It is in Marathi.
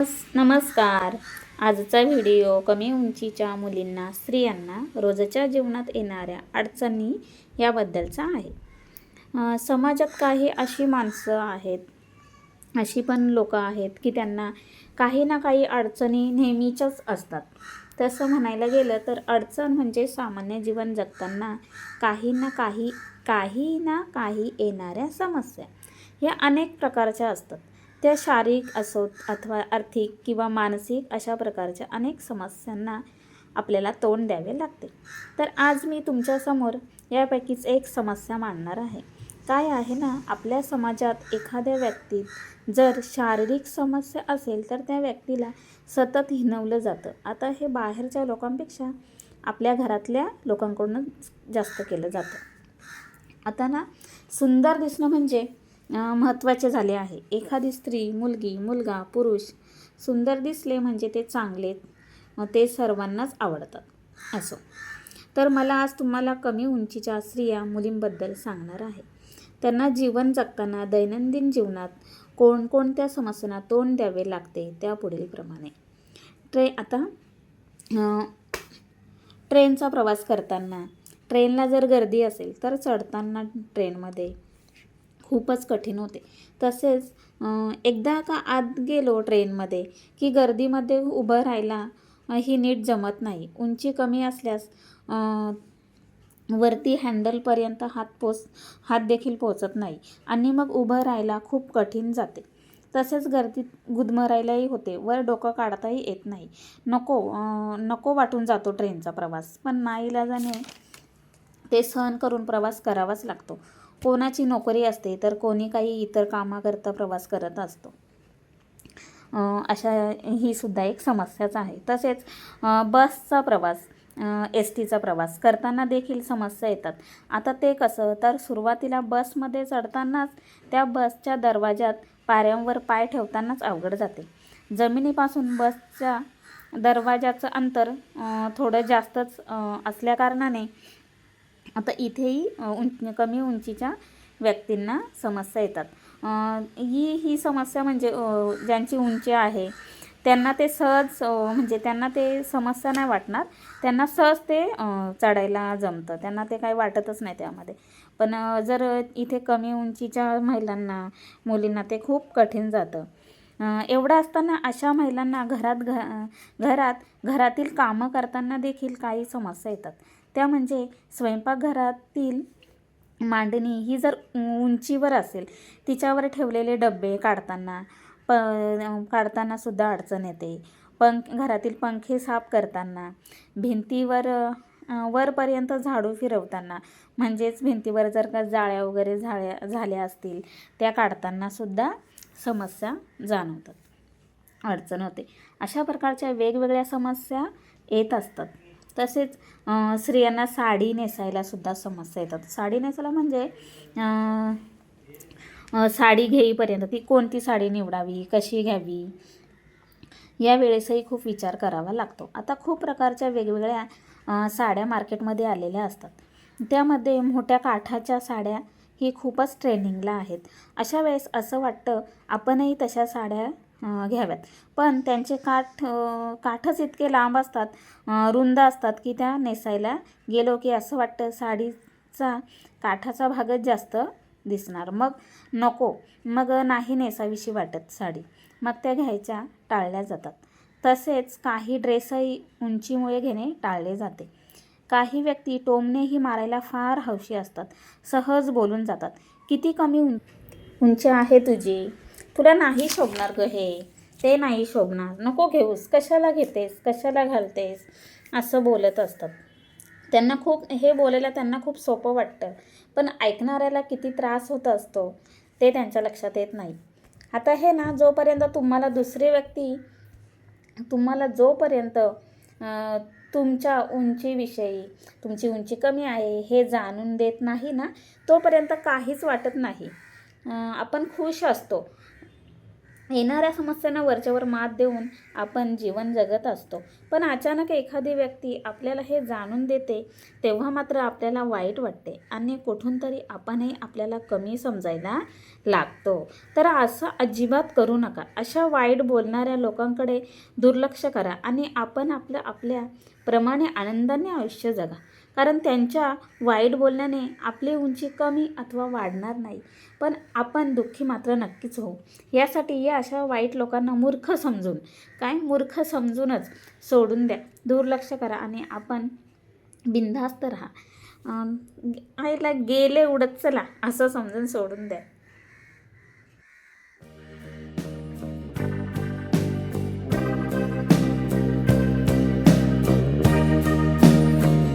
नमस् नमस्कार. आजचा व्हिडिओ कमी उंचीच्या मुलींना स्त्रियांना रोजच्या जीवनात येणाऱ्या अडचणी याबद्दलचा आहे. समाजात काही अशी माणसं आहेत अशी पण लोकं आहेत की त्यांना काही ना काही अडचणी नेहमीच्याच असतात. तसं म्हणायला गेलं तर अडचण म्हणजे सामान्य जीवन जगताना काही ना काही काही ना काही येणाऱ्या समस्या ह्या अनेक प्रकारच्या असतात. त्या शारीरिक असोत अथवा आर्थिक किंवा मानसिक अशा प्रकारच्या अनेक समस्यांना आपल्याला तोंड द्यावे लागते. तर आज मी तुमच्यासमोर यापैकीच एक समस्या मांडणार आहे. काय आहे ना आपल्या समाजात एखाद्या व्यक्तीत जर शारीरिक समस्या असेल तर त्या व्यक्तीला सतत हिनवलं जातं. आता हे बाहेरच्या लोकांपेक्षा आपल्या घरातल्या लोकांकडूनच जास्त केलं जातं. आता ना सुंदर दिसणं म्हणजे महत्त्वाचे झाले आहे. एखादी स्त्री मुलगी मुलगा पुरुष सुंदर दिसले म्हणजे ते चांगले ते सर्वांनाच आवडतात. असो. तर मला आज तुम्हाला कमी उंचीच्या स्त्रिया मुलींबद्दल सांगणार आहे. त्यांना जीवन जगताना दैनंदिन जीवनात कोणकोणत्या समस्यांना तोंड द्यावे लागते त्या पुढीलप्रमाणे ट्रे आता ट्रेनचा प्रवास करताना ट्रेनला जर गर्दी असेल तर चढताना ट्रेनमध्ये खूपच कठीण होते. तसेच एकदा का आत गेलो ट्रेनमध्ये की गर्दीमध्ये उभं राहायला ही नीट जमत नाही. उंची कमी असल्यास वरती हँडलपर्यंत हात पोच हात देखील पोचत नाही आणि मग उभं राहायला खूप कठीण जाते. तसेच गर्दीत गुदमरायलाही होते. वर डोकं काढताही येत नाही. नको नको वाटून जातो ट्रेनचा प्रवास. पण नाईलाजाने ते सहन करून प्रवास करावाच लागतो. कोणाची नोकरी असते तर कोणी काही इतर कामाकरता प्रवास करत असतो. अशा ही सुद्धा एक समस्याच आहे. तसेच बसचा प्रवास एस टीचा प्रवास करताना देखील समस्या येतात. आता ते कसं? तर सुरुवातीला बसमध्ये चढतानाच त्या बसच्या दरवाजात पाऱ्यांवर पाय ठेवतानाच अवघड जाते. जमिनीपासून बसच्या दरवाजाचं अंतर थोडं जास्तच असल्याकारणाने आता इथेही उं उंच कमी उंचीच्या व्यक्तींना समस्या येतात. ही ही समस्या म्हणजे ज्यांची उंची आहे त्यांना ते सहज म्हणजे त्यांना ते समस्या नाही वाटणार. त्यांना सहज ते चढायला जमतं. त्यांना ते काही वाटतच नाही त्यामध्ये. पण जर इथे कमी उंचीच्या महिलांना मुलींना ते खूप कठीण जातं. एवढं असताना अशा महिलांना घरात घ घरात घरातील कामं करताना देखील काही समस्या येतात. त्या म्हणजे स्वयंपाकघरातील मांडणी ही जर उंचीवर असेल तिच्यावर ठेवलेले डबे काढताना प काढताना सुद्धा अडचण येते. पंख घरातील पंखे साफ करताना भिंतीवर वरपर्यंत झाडू फिरवताना म्हणजेच भिंतीवर जर का जाळ्या वगैरे झाळ्या झाल्या असतील त्या काढताना सुद्धा समस्या जाणवतात अडचण होते. अशा प्रकारच्या वेगवेगळ्या समस्या येत असतात. तसेच स्त्रियांना साडी नेसायला सुद्धा समस्या येतात. साडी नेसायला म्हणजे साडी घेईपर्यंत ती कोणती साडी निवडावी कशी घ्यावी या वेळेसही खूप विचार करावा लागतो. आता खूप प्रकारच्या वेगवेगळ्या साड्या मार्केटमध्ये आलेल्या असतात. त्यामध्ये मोठ्या काठाच्या साड्या ही खूपच ट्रेनिंगला आहेत. अशा वेळेस असं वाटतं आपणही तशा साड्या घ्याव्यात. पण त्यांचे काठ काठच इतके लांब असतात रुंद असतात की त्या नेसायला गेलो की असं वाटतं साडीचा काठाचा भागच जास्त दिसणार. मग नको. मग नाही नेसावीशी वाटत साडी. मग त्या घ्यायच्या टाळल्या जातात. तसेच काही ड्रेसही उंचीमुळे घेणे टाळले जाते. काही व्यक्ती टोमणेही मारायला फार हौशी असतात. सहज बोलून जातात. किती कमी उं उंची आहे तुझी? तुला नाही शोभणार ग हे. ते नाही शोभणार. नको घेऊस. कशाला घेतेस? कशाला घालतेस? असं बोलत असतात. त्यांना खूप हे बोलायला त्यांना खूप सोपं वाटतं. पण ऐकणाऱ्याला किती त्रास होत असतो ते त्यांच्या लक्षात येत नाही. आता हे ना जोपर्यंत तुम्हाला दुसरी व्यक्ती तुम्हाला जोपर्यंत तुमच्या उंचीविषयी तुमची उंची कमी आहे हे जाणून देत नाही ना तोपर्यंत काहीच वाटत नाही. आपण खुश असतो. येणाऱ्या समस्यांना वरच्यावर मात देऊन आपण जीवन जगत असतो. पण अचानक एखादी व्यक्ती आपल्याला हे जाणून देते तेव्हा मात्र आपल्याला वाईट वाटते आणि कुठून तरी आपणही आपल्याला कमी समजायला लागतो. तर असं अजिबात करू नका. अशा वाईट बोलणाऱ्या लोकांकडे दुर्लक्ष करा आणि आपण आपलं आपल्या प्रमाणे आनंदाने आयुष्य जगा. कारण त्यांच्या वाईट बोलण्याने आपली उंची कमी अथवा वाढणार नाही. पण आपण दुःखी मात्र नक्कीच होऊ. यासाठी या अशा वाईट लोकांना मूर्ख समजून काय मूर्ख समजूनच सोडून द्या. दुर्लक्ष करा आणि आपण बिनधास्त राहा. आईला गेले उडत चला असं समजून सोडून द्या.